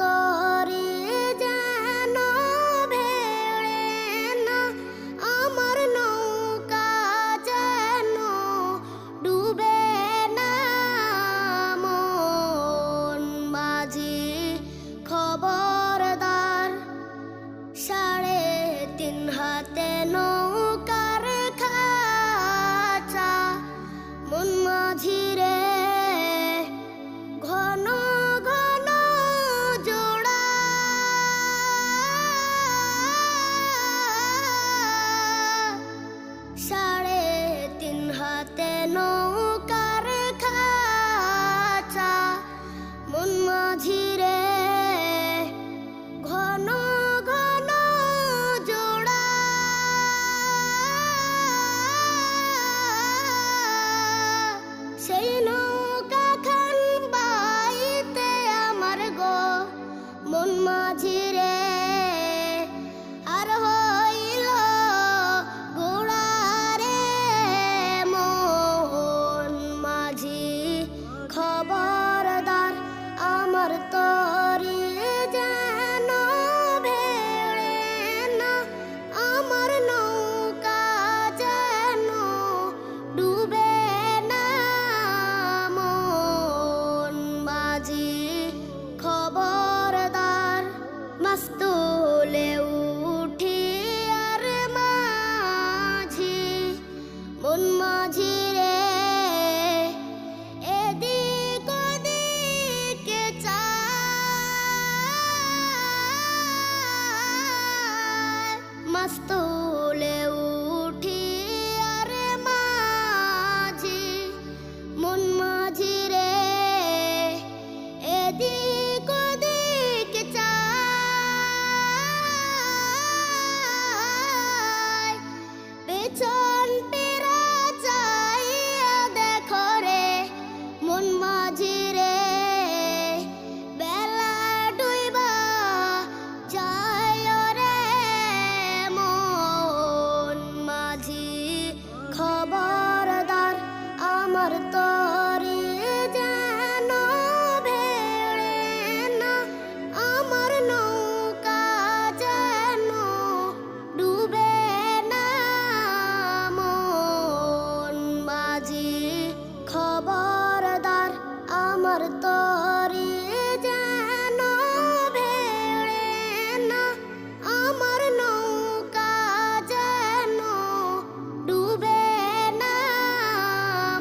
তরে যেন ভেড়ে না, আমার নৌকা যেন ডুবে না। মন মাঝি খবরদার, সাড়ে তিন হাতে নয় করতো dedi